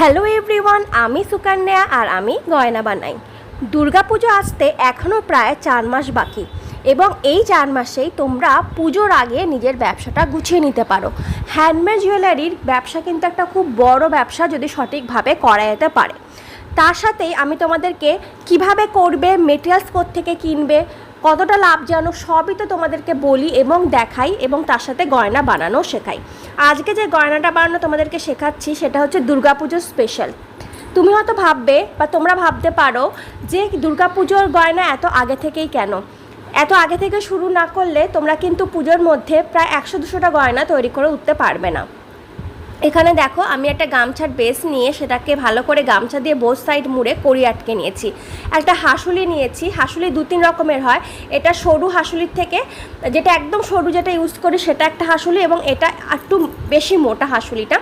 Hello everyone আমি সুকন্যা আর আমি গয়না বানাই। দুর্গাপুজো আসতে এখনও প্রায় চার মাস বাকি এবং এই চার মাসেই তোমরা পুজোর আগে নিজের ব্যবসাটা গুছিয়ে নিতে পারো। হ্যান্ডমেড জুয়েলারির ব্যবসা কিন্তু একটা খুব বড় ব্যবসা যদি সঠিকভাবে করা যেতে পারে। তার সাথেই আমি তোমাদেরকে কীভাবে করবে মেটেরিয়ালস থেকে কিনবে কতটা লাভজনক সবই তো তোমাদেরকে বলি এবং দেখাই এবং তার সাথে গয়না বানানো শেখাই। আজকে যে গয়নাটা বানানো তোমাদেরকে শেখাচ্ছি সেটা হচ্ছে দুর্গাপুজোর স্পেশাল তুমি হয়তো ভাববে বা তোমরা ভাবতে পারো যে দুর্গাপুজোর গয়না এত আগে থেকেই কেন? এত আগে থেকে শুরু না করলে তোমরা কিন্তু পুজোর মধ্যে প্রায় একশো দুশোটা গয়না তৈরি করে উঠতে পারবে না। এখানে দেখো, আমি একটা গামছার বেস নিয়ে সেটাকে ভালো করে গামছা দিয়ে বোস সাইড মুড়ে কড়ি আটকে নিয়েছি। একটা হাসুলি নিয়েছি, হাসুলি দু তিন রকমের হয়। এটা সরু হাসুলির থেকে, যেটা একদম সরু যেটা ইউজ করি সেটা একটা হাসুলি এবং এটা একটু বেশি মোটা হাসুলিটা।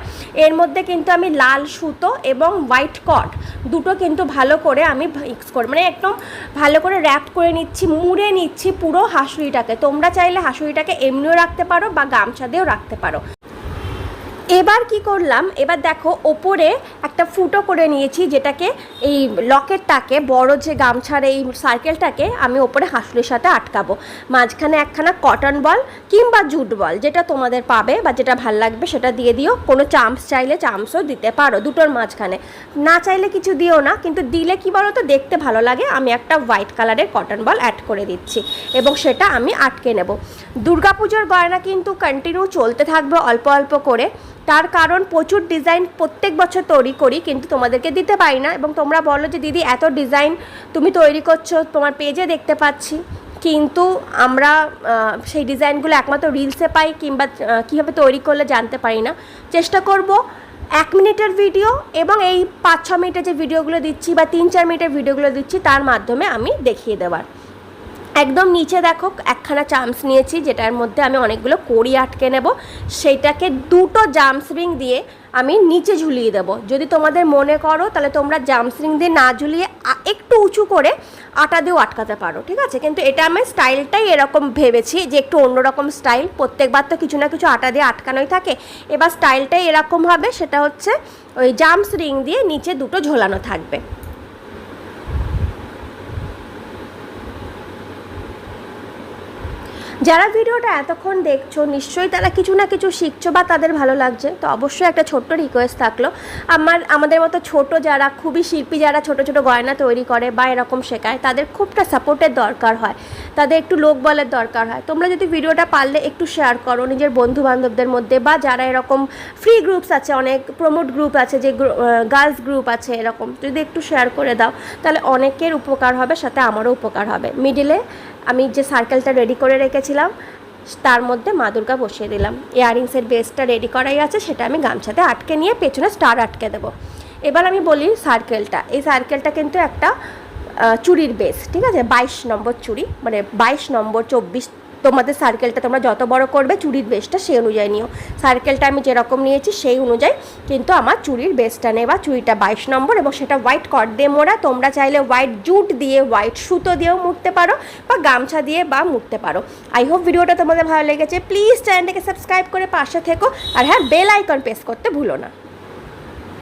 এর মধ্যে কিন্তু আমি লাল সুতো এবং হোয়াইট কট দুটো কিন্তু ভালো করে আমি মিক্স করি মানে একদম ভালো করে র্যাপ করে নিচ্ছি, মুড়ে নিচ্ছি পুরো হাসুলিটাকে। তোমরা চাইলে হাসুলিটাকে এমনিও রাখতে পারো বা গামছা দিয়েও রাখতে পারো। এবার কি করলাম? এবার দেখো, ওপরে একটা ফুটো করে নিয়েছি, যেটাকে এই লকেটটাকে বড় যে গামছার এই সার্কেলটাকে আমি ওপরে হাসুলির সাথে আটকাবো। মাঝখানে একখানা কটন বল কিংবা জুট বল, যেটা তোমাদের পাবে বা যেটা ভালো লাগবে সেটা দিয়ে দিও। কোনো চামচ চাইলে চামচও দিতে পারো দুটোর মাঝখানে। না চাইলে কিছু দিও না, কিন্তু দিলে কি বলো তো দেখতে ভালো লাগে। আমি একটা হোয়াইট কালারের কটন বল অ্যাড করে দিচ্ছি এবং সেটা আমি আটকে নেব। দুর্গাপুজোর গয়না কিন্তু কন্টিনিউ চলতে থাকবে অল্প অল্প করে। তার কারণ প্রচুর ডিজাইন প্রত্যেক বছর তৈরি করি, কিন্তু তোমাদেরকে দিতে পারি না। এবং তোমরা বলো যে, দিদি, এত ডিজাইন তুমি তৈরি করছ, তোমার পেজে দেখতে পাচ্ছি। কিন্তু আমরা সেই ডিজাইনগুলো একমাত্র রিলসে পাই কিংবা কীভাবে তৈরি করলে জানতে পারি না। চেষ্টা করব এক মিনিটের ভিডিও এবং এই পাঁচ ছ মিনিটের যে ভিডিওগুলো দিচ্ছি বা তিন চার মিনিটের ভিডিওগুলো দিচ্ছি, তার মাধ্যমে আমি দেখিয়ে দেওয়ার। একদম নিচে দেখো, একখানা চামচ নিয়েছি, যেটার মধ্যে আমি অনেকগুলো কড়ি আটকে নেব। সেইটাকে দুটো জামস রিং দিয়ে আমি নিচে ঝুলিয়ে দেবো। যদি তোমাদের মনে করো, তাহলে তোমরা জামস রিং দিয়ে না ঝুলিয়ে একটু উঁচু করে আটা দিয়েও আটকাতে পারো, ঠিক আছে? কিন্তু এটা আমি স্টাইলটাই এরকম ভেবেছি যে একটু অন্যরকম স্টাইল প্রত্যেকবার তো কিছু না কিছু আটা দিয়ে আটকানোই থাকে। এবার স্টাইলটাই এরকম হবে, সেটা হচ্ছে ওই জামস রিং দিয়ে নিচে দুটো ঝোলানো থাকবে। যারা ভিডিওটা এতক্ষণ দেখছ, নিশ্চয়ই তারা কিছু না কিছু শিখছো বা তাদের ভালো লাগছে। তো অবশ্যই একটা ছোট্ট রিকোয়েস্ট থাকল। আমার, আমাদের মতো ছোট যারা, খুবই শিল্পী যারা ছোট ছোট গয়না তৈরি করে বা এরকম শেখায়, তাদের খুবটা সাপোর্টের দরকার হয়। তাদের একটু লোক বলের দরকার হয়। তোমরা যদি ভিডিওটা পারলে একটু শেয়ার করো নিজের বন্ধু বান্ধবদের মধ্যে বা যারা এরকম ফ্রি গ্রুপস আছে, অনেক প্রমোট গ্রুপ আছে, যে গার্লস গ্রুপ আছে এরকম, যদি একটু শেয়ার করে দাও, তাহলে অনেকের উপকার হবে, সাথে আমারও উপকার হবে। মিডিলে আমি যে সার্কেলটা রেডি করে রেখেছিলাম, তার মধ্যে মা দুর্গা বসিয়ে দিলাম। ইয়ারিংসের বেসটা রেডি করাই আছে, সেটা আমি গামছাতে আটকে নিয়ে পেছনে স্টার আটকে দেবো। এবার আমি বলি সার্কেলটা এই সার্কেলটা কিন্তু একটা চুরির বেস ঠিক আছে? বাইশ নম্বর চুরি মানে বাইশ নম্বর, চব্বিশ তোমাদের সার্কেলটা তোমরা যত বড় করবে চুড়ির বেসটা সেই অনুযায়ী নিও। সার্কেলটা আমি যেরকম নিয়েছি সেই অনুযায়ী, কিন্তু আমার চুড়ির বেসটা নেবা চুড়িটা বাইশ নম্বর এবং সেটা হোয়াইট কট দিয়ে মোড়া। তোমরা চাইলে হোয়াইট জুট দিয়ে হোয়াইট সুতো দিয়েও মুড়তে পারো বা গামছা দিয়ে বা মুড়তে পারো। আই হোপ ভিডিওটা তোমাদের ভালো লেগেছে। প্লিজ চ্যানেলটাকে সাবস্ক্রাইব করে পাশে থেকো। আর হ্যাঁ বেল আইকন প্রেস করতে ভুলো না।